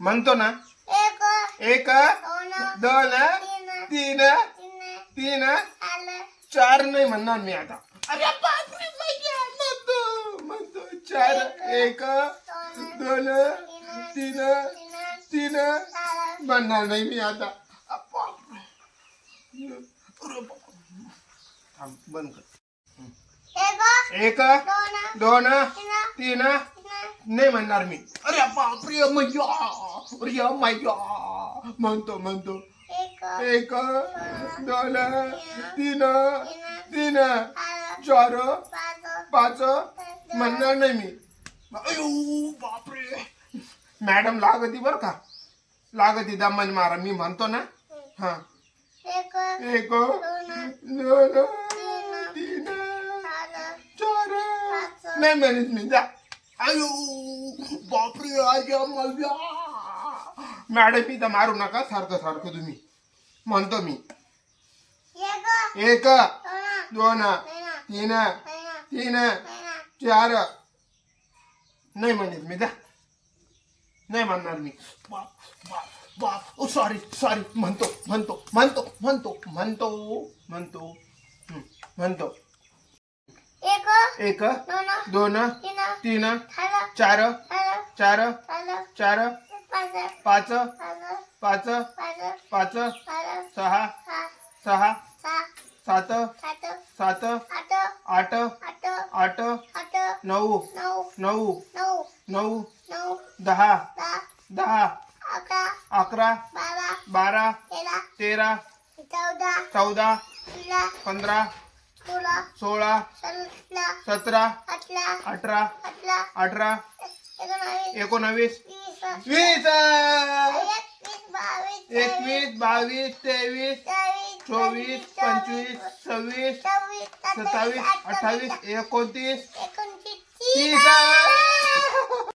म्हणतो ना. एक दोन तीन तीन चार. नाही म्हणणार मी आता. म्हणतो म्हणतो चार एक दोन तीन तीन म्हणणार नाही मी आता. बंद कर. एक दोन तीन नाही म्हणणार मी. अरे बापरे मैया. अरे मैया. म्हणतो म्हणतो. एक एक दोन तीन तीन चार पाच म्हणणार नाही मी. अयो बापरे. मॅडम लागती बर का. लागती दमन मारा. मी म्हणतो ना. हा. एक दोन तीन चार चार. नाही म्हणत मी. जा. अयो बापरे आजा मजा मॅडम इथं मारू नका सारखं सारखं तुम्ही. म्हणतो मी. एक एक दोन तीन तीन चार. नाही म्हणत मी जा. नाही म्हणणार मी. बाप बाप बाप. ओ सॉरी सॉरी म्हणतो म्हणतो म्हणतो म्हणतो म्हणतो म्हणतो. म्हणतो. एक दोन तीन चार चार चार पाच पाच पाच सहा सहा सात सात आठ आठ नऊ नऊ नऊ दहा दहा अकरा बारा तेरा चौदा पंधरा सोळा सोळा सतरा अठरा अठरा एकोणावीस वीस वीस एकवीस बावीस तेवीस चोवीस पंचवीस सव्वीस सत्तावीस अठ्ठावीस एकोणतीस एकोणतीस तीस